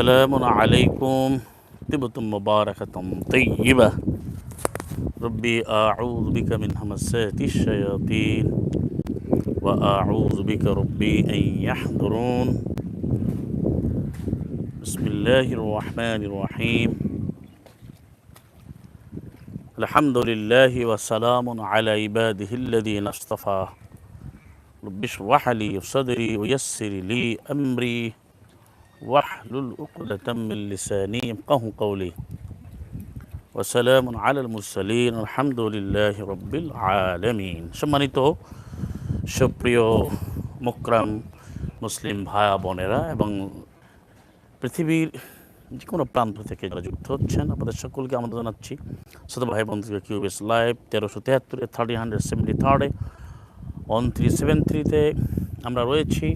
سلام عليكم. طبتم مباركة طيبة. ربي أعوذ بك من همسات الشياطين وأعوذ بك ربي أن يحضرون. بسم الله الرحمن الرحيم. الحمد لله وسلام على عباده الذين اصطفى. رب اشرح لي صدري ويسر لي أمري. واحلل عقدة من لساني يفقه قولي وسلام على المرسلين الحمد لله رب العالمين সম্মানিত সুপ্রিয় মুকরাম মুসলিম ভাইয়া বোনেরা এবং পৃথিবীর যে কোনো প্রান্ত থেকে যারা যুক্ত হচ্ছেন আপনাদের সকলকে আমরা জানাচ্ছি ছোটো ভাই বন্ধুকে কিউবিএস লাইভ তেরোশো তেহাত্তরে থার্টি হান্ড্রেড সেভেন্টি থার্ডে ওয়ান থ্রি সেভেন থ্রিতে আমরা রয়েছি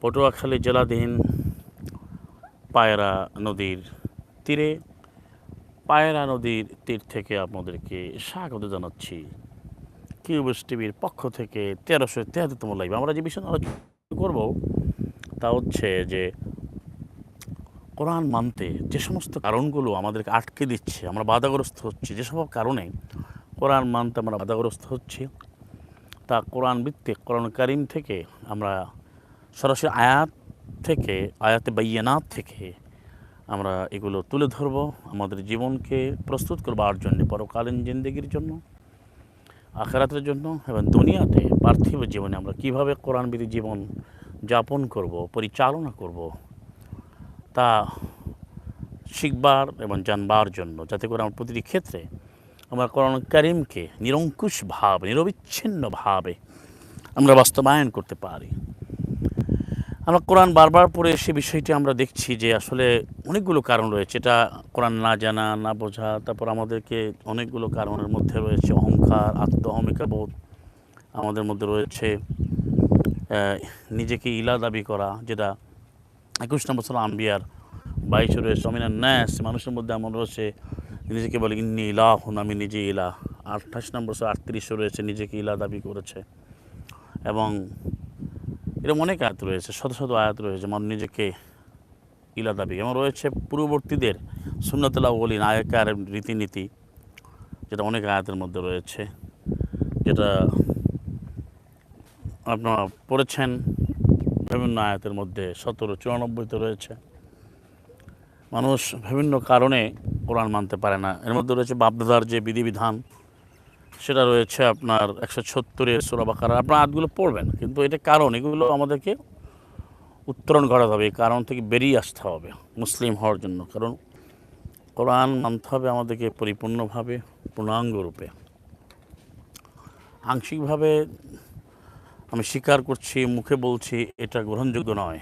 পটুয়াখালী জেলাধীন পায়রা নদীর তীরে, পায়রা নদীর তীর থেকে আপনাদেরকে স্বাগত জানাচ্ছি। কিউবেস টিভির পক্ষ থেকে তেরোশো তেহাত্তরতম লাইভ। আমরা যে বিষয়ে আলোচনা করব তা হচ্ছে যে কোরআন মানতে যে সমস্ত কারণগুলো আমাদেরকে আটকে দিচ্ছে, আমরা বাধাগ্রস্ত হচ্ছি, যে সব কারণে কোরআন মানতে আমরা বাধাগ্রস্ত হচ্ছি, তা কোরআন ভিত্তিক, কোরআন কারিম থেকে আমরা সরাসরি আয়াত থেকে, আয়াতে বাইয়ানাত থেকে আমরা এগুলো তুলে ধরব আমাদের জীবনকে প্রস্তুত করবার জন্য, পরকালীন জিন্দগির জন্য, আখেরাতের জন্য এবং দুনিয়াতে পার্থিব জীবনে আমরা কীভাবে কোরআনবিধি জীবন যাপন করব, পরিচালনা করব, তা শিখবার এবং জানবার জন্য, যাতে করে আমরা প্রতিটি ক্ষেত্রে আমরা কোরআন করিমকে নিরঙ্কুশভাবে নিরবিচ্ছিন্নভাবে আমরা বাস্তবায়ন করতে পারি। আমরা কোরআন বারবার পড়ে সে বিষয়টি আমরা দেখছি যে আসলে অনেকগুলো কারণ রয়েছে। এটা কোরআন না জানা, না বোঝা, তারপর আমাদেরকে অনেকগুলো কারণের মধ্যে রয়েছে। অহংকার আত্ম অহমিকা বোধ আমাদের মধ্যে রয়েছে। নিজেকে ইলা দাবি করা, যেটা একুশ নম্বর সাল আম্বিয়ার বাইশে রয়েছে। অমিনার ন্যাস মানুষের মধ্যে এমন রয়েছে, নিজেকে বলে, ইন্নি ইলা হুন আমি নিজে ইলা আঠাশ নম্বর সাল আটত্রিশে রয়েছে, নিজেকে ইলা দাবি করেছে এবং এরকম অনেক আয়াত রয়েছে, শত শত আয়াত রয়েছে মানুষ নিজেকে ইলা দাবি। এবং রয়েছে পূর্ববর্তীদের সুন্নতলা বলি নায়কার রীতিনীতি, যেটা অনেক আয়াতের মধ্যে রয়েছে, যেটা আপনারা পড়েছেন, বিভিন্ন আয়াতের মধ্যে সতেরো, চুরানব্বইতে রয়েছে। মানুষ বিভিন্ন কারণে কোরআন মানতে পারে না। এর মধ্যে রয়েছে বাপদাদার যে বিধিবিধান সেটা রয়েছে আপনার একশো ছত্তরে সোরাবাকার আপনার আয়াতগুলো পড়বেন, কিন্তু এটা কারণ, এগুলো আমাদেরকে উত্তরণ ঘটাতে হবে, এই কারণ থেকে বেরিয়ে আসতে হবে মুসলিম হওয়ার জন্য। কারণ কোরআন মানতে হবে আমাদেরকে পরিপূর্ণভাবে, পূর্ণাঙ্গ রূপে। আংশিকভাবে আমি স্বীকার করছি, মুখে বলছি, এটা গ্রহণযোগ্য নয়।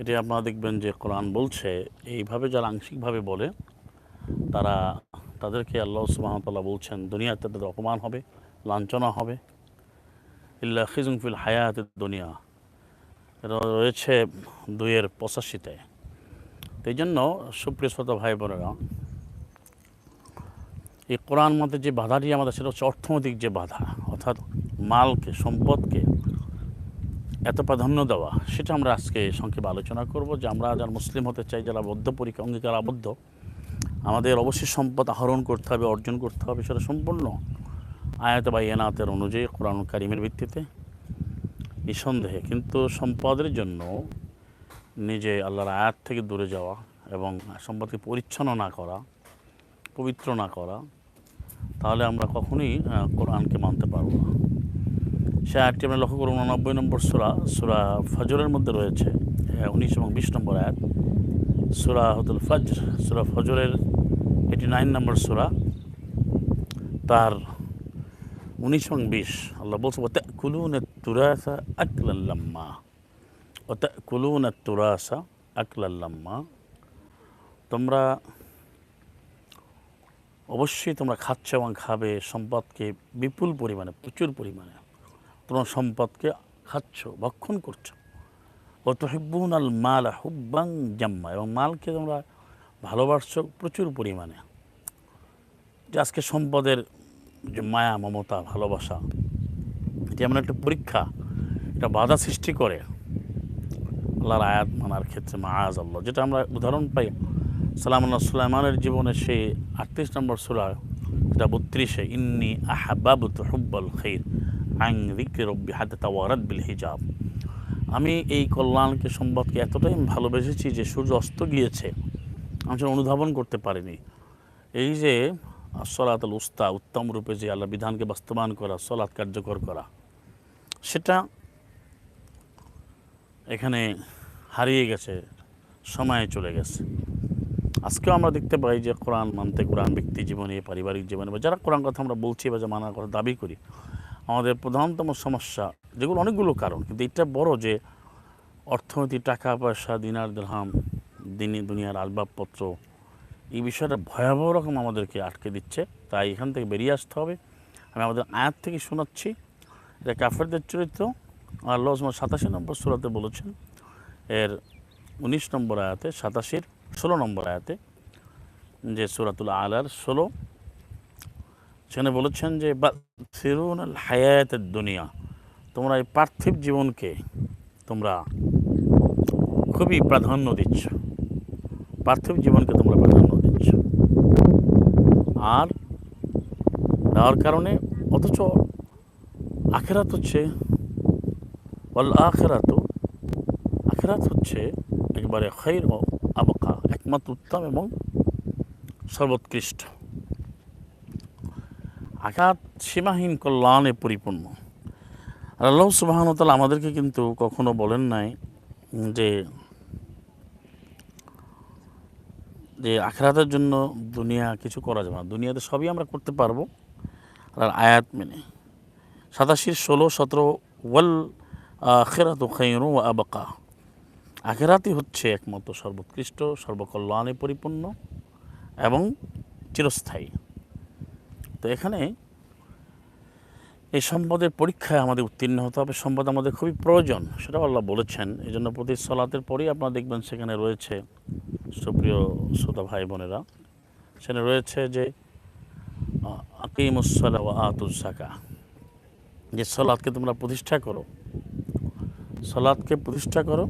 এটি আপনারা দেখবেন যে কোরআন বলছে, এইভাবে যারা আংশিকভাবে বলে, তারা তাদেরকে আল্লাহ সুবাহতাল্লাহ বলছেন, দুনিয়াতে তাদের অপমান হবে, লাঞ্ছনা হবে। ইল্লা খিজুং ফিল হায়াত দুনিয়া। রয়েছে দুইয়ের পঁচাশিতে। এই জন্য সুপ্রিয় শ্রোতা ভাই বোনেরা, এই কোরআন মতে যে বাধাটি আমাদের, সেটা হচ্ছে অর্থনৈতিক যে বাধা, অর্থাৎ মালকে, সম্পদকে এত প্রাধান্য দেওয়া, সেটা আমরা আজকে সংক্ষেপে আলোচনা করব যে আমরা যারা মুসলিম হতে চাই, যারা বদ্ধ পরীক্ষা অঙ্গীকার আবদ্ধ আমাদের অবশ্যই সম্পদ আহরণ করতে হবে, অর্জন করতে হবে, সেটা সম্পূর্ণ আয়াত বা এনাতের অনুযায়ী কোরআন কারিমের ভিত্তিতে নিঃসন্দেহে। কিন্তু সম্পদের জন্য নিজে আল্লাহর আয়াত থেকে দূরে যাওয়া এবং সম্পদকে পরিচ্ছন্ন না করা, পবিত্র না করা, তাহলে আমরা কখনোই কোরআনকে মানতে পারব না। সে আয়াতটি আমরা লক্ষ্য করুন উননব্বই নম্বর সুরা সুরা ফজরের মধ্যে রয়েছে, উনিশ এবং বিশ নম্বর আয়াত। সুরা হতুল ফজর, সুরা ফজরের এইটি নাইন নম্বর সুরা, তার উনিশ এবং বিশ। আল্লাহ বলছে ওতে কুলুন তুরাসা আকলাল্লাম্মা ওতে কুলুন তুরাসা আকলাল্লাম্মা তোমরা অবশ্যই তোমরা খাচ্ছ এবং খাবে, সম্পদকে বিপুল পরিমাণে, প্রচুর পরিমাণে। তোমরা সম্পদকে খাচ্ছ, ভক্ষণ করছ। ও আল মাল হুব্বাং জাম্মা এবং মালকে তোমরা ভালোবাসছো প্রচুর পরিমাণে। যে আজকে সম্পদের যে মায়া, মমতা, ভালোবাসা, এটি এমন একটা পরীক্ষা, এটা বাধা সৃষ্টি করে আল্লাহর আয়াত মানার ক্ষেত্রে মাআজ আল্লাহ যেটা আমরা উদাহরণ পাই, সালাম আল্লাহ সুলাইমানের জীবনে সে আটত্রিশ নম্বর সুরা যেটা বত্রিশে, ইন্নি আহাবাবুত হুব্বাল খৈর আং দিক্রি রব্বি হাতে তাওয়ারাত বিল হিজাব। আমি এই কল্যাণকে সম্পদকে এতটাই ভালোবেসেছি যে সূর্য অস্ত গিয়েছে, আমি সেটা অনুধাবন করতে পারিনি। এই যে সলাতুল উস্তা, উত্তম রূপে যে আল্লাহ বিধানকে বাস্তবায়ন করা, সলাৎ কার্যকর করা, সেটা এখানে হারিয়ে গেছে, সময়ে চলে গেছে। আজকেও আমরা দেখতে পাই যে কোরআন মানতে কোরআন ব্যক্তি জীবনে, পারিবারিক জীবনে, বা যারা কোরআন কথা আমরা বলছি বা যা মানার কথা দাবি করি আমাদের প্রধানতম সমস্যা, যেগুলো অনেকগুলো কারণ, কিন্তু এটা বড় যে অর্থনীতি, টাকা, পয়সা, দিনার দিরহাম, দিনী দুনিয়ার আসবাবপত্র, এই বিষয়টা ভয়াবহ রকম আমাদেরকে আটকে দিচ্ছে। তাই এখান থেকে বেরিয়ে আসতে হবে। আমি আমাদের আয়াত থেকে শোনাচ্ছি। এটা কাফেরদের চরিত্র। আল্লাহ সাতাশি নম্বর সুরাতে বলেছেন, এর উনিশ নম্বর আয়াতে, সাতাশির ষোলো নম্বর আয়াতে, যে সুরাতুল আলার ষোলো সেখানে বলেছেন যে বা হায়াতের দুনিয়া। তোমরা এই পার্থিব জীবনকে তোমরা খুবই প্রাধান্য দিচ্ছ। পার্থিব জীবনকে তোমরা প্রাধান্য দিচ্ছ। আর দেওয়ার কারণে অথচ আখেরাত হচ্ছে বল আখেরাত আখেরাত হচ্ছে একবারে খৈর আবকা, একমাত্র উত্তম এবং সর্বোৎকৃষ্ট। আঘাত সীমাহীন কল্যাণে পরিপূর্ণ। আর আল্লাহ সুবাহানতাল আমাদেরকে কিন্তু কখনো বলেন নাই যে যে আখরাতের জন্য দুনিয়া কিছু করা যাবে না। দুনিয়াতে সবই আমরা করতে পারব আর আয়াত মেনে। সাতাশির ষোলো, সতেরো, ওয়াল আখেরাত খৈরু ও আবাকা। আখেরাতই হচ্ছে একমাত্র সর্বোৎকৃষ্ট, সর্বকল্যাণে পরিপূর্ণ এবং চিরস্থায়ী। তো এখানে এই সম্পদের পরীক্ষায় আমাদের উত্তীর্ণ হতে হবে। সম্পদ আমাদের খুবই প্রয়োজন, সেটাও আল্লাহ বলেছেন। এই জন্য প্রতি সলাতের পরেই আপনারা দেখবেন সেখানে রয়েছে সুপ্রিয় শ্রোতা ভাই বোনেরা, সেখানে রয়েছে যে আকিমুসলা ও আতুসাকা যে সলাদকে তোমরা প্রতিষ্ঠা করো, সলাদকে প্রতিষ্ঠা করো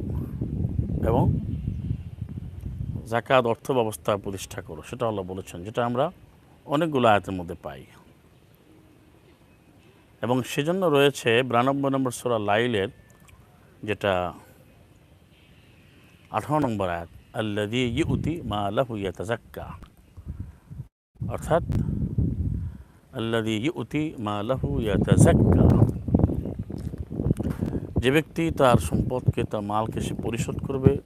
এবং জাকাত অর্থ ব্যবস্থা প্রতিষ্ঠা করো, সেটা আল্লাহ বলেছেন। যেটা আমরা অনেকগুলো আয়াতের মধ্যে পাই। এবং সেজন্য রয়েছে বিরানব্বই নম্বর সোরা লাইলের যেটা আঠারো নম্বর আয়াত আল্লাদি ইউতি মা আল্লাহু ইয়াতাজাক্কা অর্থাৎ আল্লাদি ইউতি মা আল্লাহু ইয়াতাজাক্কা যে ব্যক্তি তার সম্পদকে, তার মালকে সে পরিশোধ করবে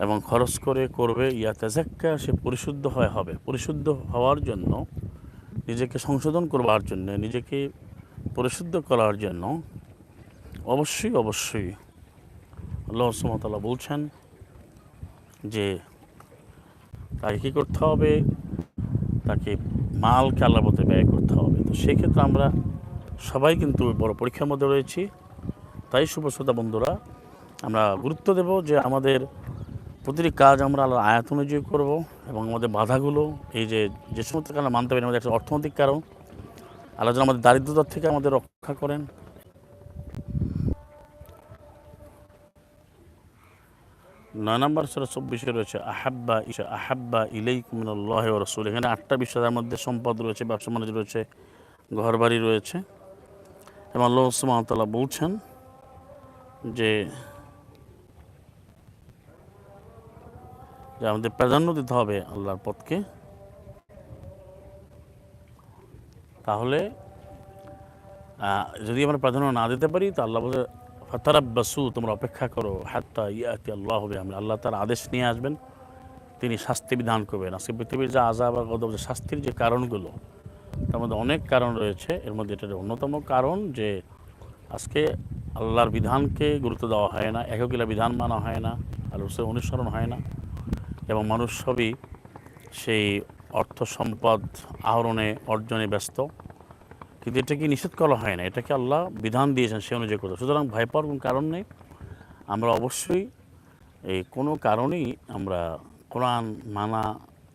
এবং খরচ করে করবে ইয়াতাজাক্কা সে পরিশুদ্ধ হয় হবে। পরিশুদ্ধ হওয়ার জন্য, নিজেকে সংশোধন করবার জন্য, নিজেকে পরিশুদ্ধ করার জন্য অবশ্যই অবশ্যই আল্লাহ সুমতাল্লাহ বলছেন যে, তাকে কী করতে হবে? তাকে মালকে আল্লাহ ব্যয় করতে হবে। তো সেক্ষেত্রে আমরা সবাই কিন্তু বড় পরীক্ষার মধ্যে রয়েছি। তাই শুভশ্রোতা বন্ধুরা, আমরা গুরুত্ব দেব যে আমাদের প্রতিটি কাজ আমরা আল্লাহ আয়াত অনুযায়ী করব এবং আমাদের বাধাগুলো, এই যে যে সমস্ত কারণে মানতে পারি আমাদের একটা অর্থনৈতিক কারণ, আল্লাহ যেন আমাদের দারিদ্রতার থেকে আমাদের রক্ষা করেন। নয় নম্বর সেটা চব্বিশে রয়েছে, আহাব্বা ইসা আহাব্বা ইলেই কুমিনুল্লাহ রসুল এখানে আটটা বিষয়, তার মধ্যে সম্পদ রয়েছে, ব্যবসা বাণিজ্য রয়েছে ঘর বাড়ি রয়েছে। এবং আল্লাহ সুমতাল্লাহ বলছেন যে যে আমাদের প্রাধান্য দিতে হবে আল্লাহর পথকে। তাহলে যদি আমরা প্রাধান্য না দিতে পারি, তো আল্লাহ বলে, ফাতারাব্বাসু, তোমরা অপেক্ষা করো, হাত্তা ইয়াতি আল্লাহ হবে আমি আল্লাহ তার আদেশ নিয়ে আসবেন, তিনি শাস্তি বিধান করবেন। আজকে পৃথিবীর যে আজাব আর গদব, যে শাস্তির যে কারণগুলো, তার মধ্যে অনেক কারণ রয়েছে। এর মধ্যে এটা অন্যতম কারণ যে, আজকে আল্লাহর বিধানকে গুরুত্ব দেওয়া হয় না এককিলা বিধান মানা হয় না আল্লাহ অনুসরণ হয় না। এবং মানুষ সবই সেই অর্থ সম্পদ আহরণে, অর্জনে ব্যস্ত। কিন্তু এটাকে নিষেধ করা হয় না? এটাকে আল্লাহ বিধান দিয়েছেন সে অনুযায়ী করতে সুতরাং ভয় পাওয়ার কোনো কারণ নেই। আমরা অবশ্যই এই কোনো কারণেই আমরা কোরআন মানা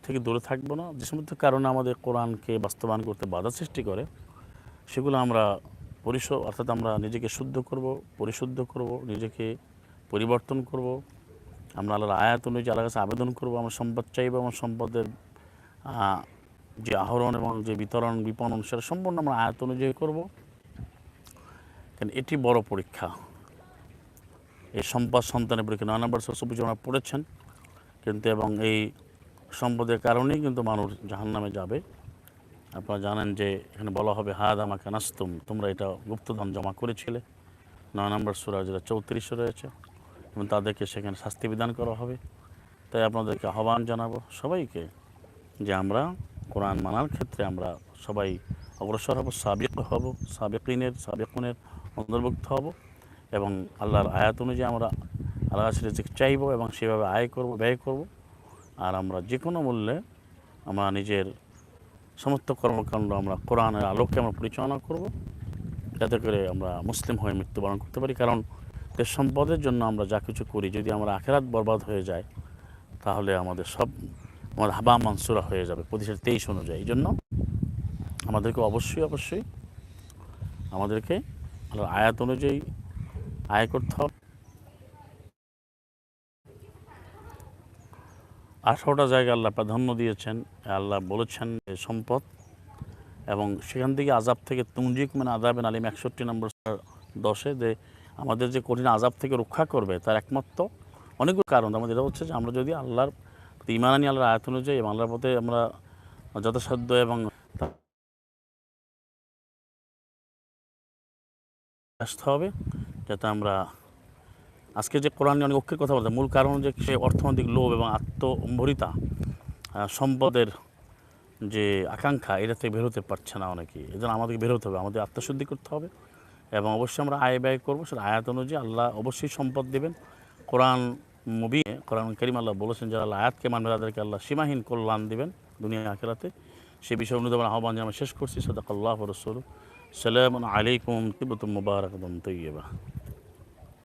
থেকে দূরে থাকব না। যে সমস্ত কারণে আমাদের কোরআনকে বাস্তবায়ন করতে বাধা সৃষ্টি করে, সেগুলো আমরা পরিশ, অর্থাৎ আমরা নিজেকে শুদ্ধ করব, পরিশুদ্ধ করব, নিজেকে পরিবর্তন করব। আমরা আল্লাহর আয়াত অনুযায়ী আল্লাহর কাছে আবেদন করব, আমরা সম্পদ চাইব আমার সম্পদের যে আহরণ এবং যে বিতরণ, বিপণন সেটা সম্পূর্ণ আমরা আয়াত অনুযায়ী করব। কারণ এটি বড় পরীক্ষা। এই সম্পদ সন্তানের পরীক্ষা। নয় নম্বর সবজি আমরা পড়েছেন, কিন্তু এবং এই সম্পদের কারণেই কিন্তু মানুষ জাহান্নামে যাবে। আপনারা জানেন যে এখানে বলা হবে, হাদ আমাকে নাস্তুম তোমরা এটা গুপ্তধন জমা করেছিলে। নয় নম্বর সুরা যেটা চৌত্রিশে রয়েছে। এবং তাদেরকে সেখানে শাস্তি বিধান করা হবে। তাই আপনাদেরকে আহ্বান জানাব সবাইকে যে আমরা কোরআন মানার ক্ষেত্রে আমরা সবাই অগ্রসর হব, সাবেক হব, সাবেকিনের, সাবেকুনের অন্তর্ভুক্ত হব এবং আল্লাহর আয়াত অনুযায়ী আমরা আল্লাহ রিজিক চাইব এবং সেভাবে আয় করব, ব্যয় করব। আর আমরা যে কোনো মূল্যে আমরা নিজের সমস্ত কর্মকাণ্ড আমরা কোরআনের আলোকে আমরা পরিচালনা করব। যাতে করে আমরা মুসলিম হয়ে মৃত্যুবরণ করতে পারি। কারণ দেশ সম্পদের জন্য আমরা যা কিছু করি, যদি আমরা আখেরাত বরবাদ হয়ে যায়, তাহলে আমাদের সব, আমার হাবা মানসুরা হয়ে যাবে প্রতিষ্ঠা তেইশ অনুযায়ী। এই জন্য আমাদেরকে অবশ্যই অবশ্যই আমাদেরকে আয়াত অনুযায়ী আয় করতে হবে। আঠারোটা জায়গা আল্লাহ প্রাধান্য দিয়েছেন, আল্লাহ বলেছেন সম্পদ, এবং সেখান থেকে আজাব থেকে তুঞ্জিক মানে আজাবেন আলিম একষট্টি নম্বর দশে যে আমাদের যে কঠিন আজাব থেকে রক্ষা করবে তার একমাত্র অনেকগুলো কারণ। আমাদের এটা হচ্ছে যে আমরা যদি আল্লাহর আনি, আল্লাহর আয়াত অনুযায়ী এবং আল্লাহর পথে আমরা যথাসাধ্য এবং আসতে হবে, যাতে আমরা আজকে যে কোরআন নিয়ে অনেক অক্ষের কথা বলতে, মূল কারণ যে সে অর্থনৈতিক লোভ এবং আত্মম্ভরিতা সম্পদের যে আকাঙ্ক্ষা, এটা থেকে বেরোতে পারছে না অনেকে এজন্য জন্য আমাদেরকে বেরোতে হবে, আমাদের আত্মশুদ্ধি করতে হবে। এবং অবশ্যই আমরা আয় ব্যয় করব। সেটা আয়াত অনুযায়ী আল্লাহ অবশ্যই সম্পদ দেবেন। কোরআন মুবি কোরআন করিম আল্লাহ বলেছেন, যারা আল্লাহ আয়াতকে মানবে তাদেরকে আল্লাহ সীমাহীন কল্যাণ দেবেন দুনিয়া আখেরাতে। সে বিষয়ে অনুদান আহ্বান আমরা শেষ করছি। সদাক আল্লাহ রসুল সালাম আলাইকুম তিবতুম মুবারক তৈবা